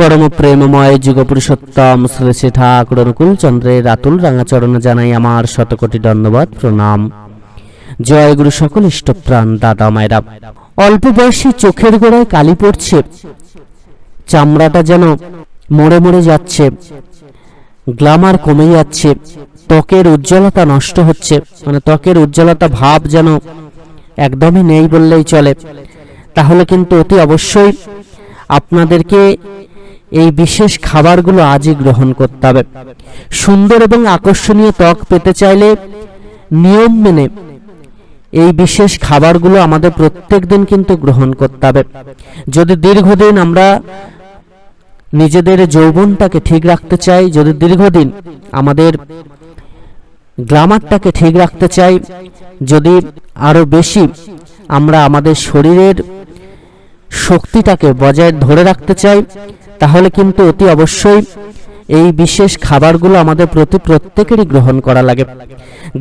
পরম প্রেমময় যুগপুরুষোত্তম শ্রী শ্রী ঠাকুর অনুকূল চন্দ্রের রাতুল রাঙাচরণ জানাই আমার শতকোটি ধন্যবাদ, প্রণাম। জয় গুরু সকল ইষ্টপ্রাণ দাদা মায়েরা। অল্প বয়সী চোখের গোড়ায় কালি পড়ছে। চামড়াটা যেন মরে মরে যাচ্ছে। গ্লামার কমে যাচ্ছে। ত্বকের উজ্জ্বলতা নষ্ট হচ্ছে। মানে ত্বকের উজ্জ্বলতা ভাব যেন একদমই নেই বললেই চলে। তাহলে কিন্তু অতি অবশ্যই আপনাদেরকে এই বিশেষ খাবারগুলো আজই গ্রহণ করতে হবে। সুন্দর এবং আকর্ষণীয় ত্বক পেতে চাইলে নিয়ম মেনে এই বিশেষ খাবারগুলো আমাদের প্রত্যেক দিন কিন্তু গ্রহণ করতে হবে। যদি দীর্ঘদিন আমরা নিজেদের যৌবনটাকে ঠিক রাখতে চাই, যদি দীর্ঘদিন আমাদের গ্লামারটাকে ঠিক রাখতে চাই, যদি আরও বেশি আমরা আমাদের শরীরের শক্তিটাকে বজায় ধরে রাখতে চাই, তাহলে কিন্তু অতি অবশ্যই এই বিশেষ খাবারগুলো আমাদের প্রতি প্রত্যেকেরই গ্রহণ করা লাগে।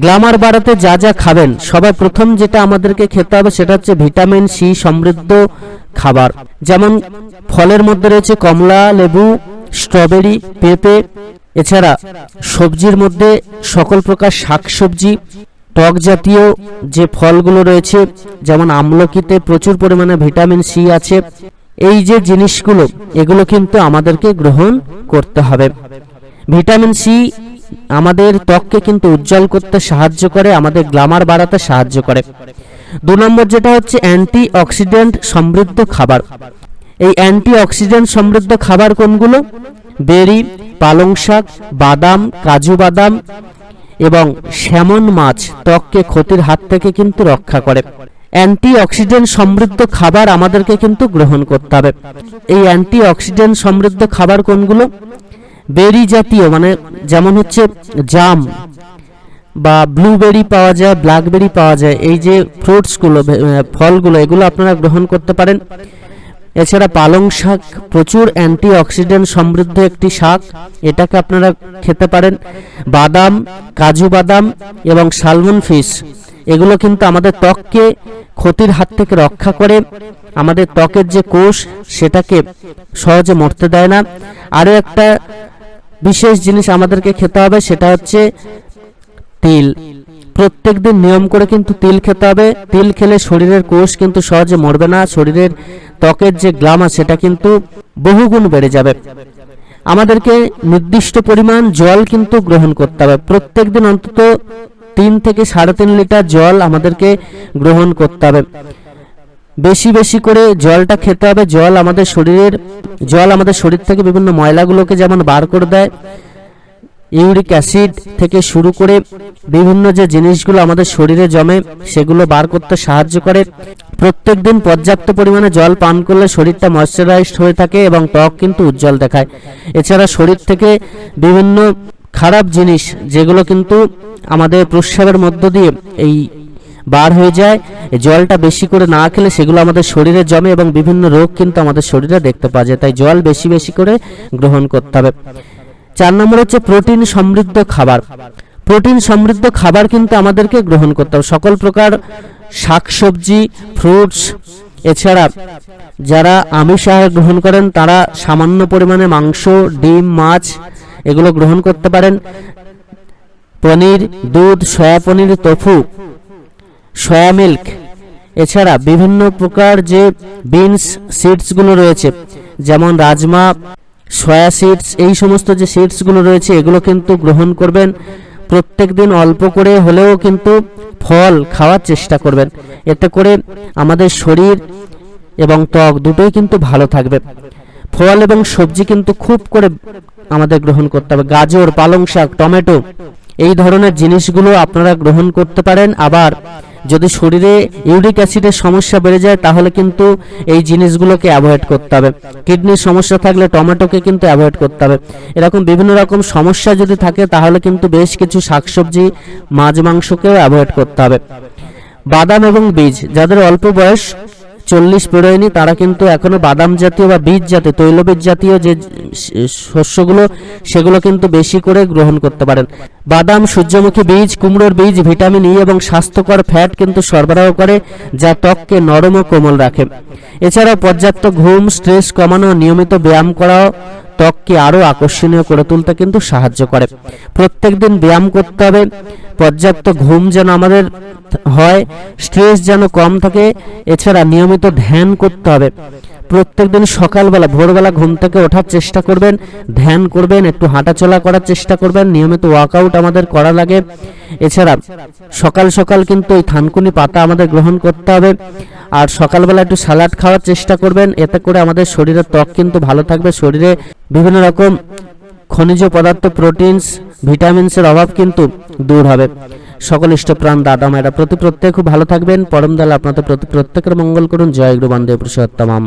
গ্লামার বাড়াতে যা যা খাবেন সবার প্রথম যেটা আমাদেরকে খেতে হবে সেটা হচ্ছে ভিটামিন সি সমৃদ্ধ খাবার। যেমন ফলের মধ্যে রয়েছে কমলা, লেবু, স্ট্রবেরি, পেঁপে, এছাড়া সবজির মধ্যে সকল প্রকার শাকসবজি টক জাতীয় যে ফলগুলো রয়েছে, যেমন আমলকিতে প্রচুর পরিমাণে ভিটামিন সি আছে, এই যে জিনিসগুলো, এগুলো কিন্তু আমাদেরকে গ্রহণ করতে হবে। ভিটামিন সি আমাদের ত্বককে কিন্তু উজ্জ্বল করতে সাহায্য করে, আমাদের গ্লামার বাড়াতে সাহায্য করে। দু নম্বর যেটা হচ্ছে অ্যান্টি অক্সিডেন্ট সমৃদ্ধ খাবার। এই অ্যান্টি অক্সিডেন্ট সমৃদ্ধ খাবার কোনগুলো? বেরি পালং শাক বাদাম, কাজু বাদাম এবং স্যামন মাছ ত্বককে ক্ষতির হাত থেকে কিন্তু রক্ষা করে। অ্যান্টি অক্সিডেন্ট সমৃদ্ধ খাবার আমাদেরকে কিন্তু গ্রহণ করতে হবে। এই অ্যান্টি অক্সিডেন্ট সমৃদ্ধ খাবার কোনগুলো? বেরি জাতীয় মানে যেমন হচ্ছে জাম বা ব্লুবেরি পাওয়া যায়, ব্ল্যাকবেরি পাওয়া যায়, এই যে ফ্রুটসগুলো, ফলগুলো, এগুলো আপনারা গ্রহণ করতে পারেন। এছাড়া পালং শাক প্রচুর অ্যান্টি অক্সিডেন্ট সমৃদ্ধ একটি শাক। এটাকে আপনারা খেতে পারেন। বাদাম, কাজু বাদাম এবং সালমন ফিশ, এগুলো কিন্তু আমাদের ত্বককে, ক্ষতির হাত থেকে রক্ষা করে। আমাদের ত্বকের যে কোষ, সেটাকে সহজে মরতে দেয় না। আরও একটা বিশেষ জিনিস আমাদেরকে খেতে হবে, সেটা হচ্ছে তিল। প্রত্যেক দিন নিয়ম করে কিন্তু তিল খেতে হবে। তিল খেলে শরীরের কোষ কিন্তু সহজে মরবে না। শরীরের ত্বকের যে গ্লামার সেটা কিন্তু বহুগুণ বেড়ে যাবে। আমাদেরকে নির্দিষ্ট পরিমাণ জল কিন্তু গ্রহণ করতে হবে। প্রত্যেক দিন অন্তত তিন থেকে সাড়ে তিন লিটার জল আমাদেরকে গ্রহণ করতে হবে। বেশি বেশি করে জলটা খেতে হবে। জল আমাদের শরীরের, জল আমাদের শরীর থেকে বিভিন্ন ময়লাগুলোকে যেমন বার করে দেয়, ইউরিক অ্যাসিড থেকে শুরু করে বিভিন্ন যে জিনিসগুলো আমাদের শরীরে জমে, সেগুলো বার করতে সাহায্য করে। প্রত্যেক দিন পর্যাপ্ত পরিমাণে জল পান করলে শরীরটা ময়শ্চারাইজড হয়ে থাকে এবং ত্বক কিন্তু উজ্জ্বল দেখায়। এছাড়া শরীর থেকে বিভিন্ন খারাপ জিনিস যেগুলো কিন্তু আমাদের প্রস্রাবের মধ্য দিয়ে এই বার হয়ে যায় জলটা বেশি করে না খেলে সেগুলো আমাদের শরীরে জমে এবং বিভিন্ন রোগ কিন্তু আমাদের শরীরে দেখতে পাওয়া যায়। তাই জল বেশি বেশি করে গ্রহণ করতে হবে। চার নম্বর হচ্ছে প্রোটিন সমৃদ্ধ খাবার। প্রোটিন সমৃদ্ধ খাবার কিন্তু আমাদেরকে গ্রহণ করতে হবে। সকল প্রকার শাকসবজি, ফ্রুটস, এছাড়া যারা আমিষ আহার গ্রহণ করেন, তারা সামান্য পরিমাণে মাংস, ডিম, মাছ এগুলো গ্রহণ করতে পারেন। পনির, দুধ, soya paneer tofu soya milk এছাড়া বিভিন্ন প্রকার যে বিনস সিডসগুলো রয়েছে, যেমন রাজমা, সয়া সিডস এই সমস্ত যে সিডসগুলো রয়েছে, এগুলো কিন্তু গ্রহণ করবেন। প্রত্যেক দিন অল্প করে হলেও কিন্তু ফল খাওয়ার চেষ্টা করবেন। এতে করে আমাদের শরীর এবং ত্বক দুটোই কিন্তু ভালো থাকবে। ফল এবং সবজি কিন্তু খুব করে আমাদের গ্রহণ করতে হবে। গাজর, পালং শাক, টমেটো, এই ধরনের জিনিসগুলো আপনারা গ্রহণ করতে পারেন। আবার যদি শরীরে ইউরিক অ্যাসিডের সমস্যা বেড়ে যায়, তাহলে কিন্তু এই জিনিসগুলোকে অ্যাভয়েড করতে হবে। কিডনির সমস্যা থাকলে টমেটোকে কিন্তু অ্যাভয়েড করতে হবে। এরকম বিভিন্ন রকম সমস্যা যদি থাকে, তাহলে কিন্তু বেশ কিছু শাকসবজি, মাছ মাংসকেও অ্যাভয়েড করতে হবে। বাদাম এবং বীজ, যাদের অল্প বয়স চল্লিশ পেরোয়নি তারা কিন্তু এখনও বাদাম জাতীয় বা বীজ জাতীয়, তৈলবীজ জাতীয় যে শস্যগুলো, সেগুলো কিন্তু বেশি করে গ্রহণ করতে পারেন। বাদাম, সূর্যমুখী বীজ, কুমড়োর বীজ, ভিটামিন ই এবং স্বাস্থ্যকর ফ্যাট কিন্তু সরবরাহ করে, যা ত্বককে নরম ও কোমল রাখে। এছাড়াও পর্যাপ্ত ঘুম, স্ট্রেস কমানো, নিয়মিত ব্যায়াম করাও ত্বককে আরও আকর্ষণীয় করে তুলতে কিন্তু সাহায্য করে। প্রত্যেকদিন ব্যায়াম করতে হবে, পর্যাপ্ত ঘুম যেন আমাদের হয় স্ট্রেস যেন কম থাকে, এছাড়া নিয়মিত ধ্যান করতে হবে। প্রত্যেকদিন সকালবেলা, ভোরবেলা ঘুম থেকে ওঠার চেষ্টা করবেন, ধ্যান করবেন, একটু হাঁটাচলা করার চেষ্টা করবেন, নিয়মিত ওয়ার্কআউট আমাদের করা লাগে। এছাড়া সকাল সকাল কিন্তু ওই থানকুনি পাতা আমাদের গ্রহণ করতে হবে। আর সকালবেলা একটু স্যালাড খাওয়ার চেষ্টা করবেন, এতে করে আমাদের শরীরের ত্বক কিন্তু ভালো থাকবে। শরীরে বিভিন্ন রকম খনিজ পদার্থ প্রোটিনস ভিটামিনসের অভাব কিন্তু দূর হবে। সকল ইষ্টপ্রাণ দাদা মায়েরা প্রতি প্রত্যেক খুব ভালো থাকবেন। পরম দয়াল আপনাদের প্রতি প্রত্যেকের মঙ্গল করুন। জয় গুরু বান্ধব পুরুষোত্তমাম।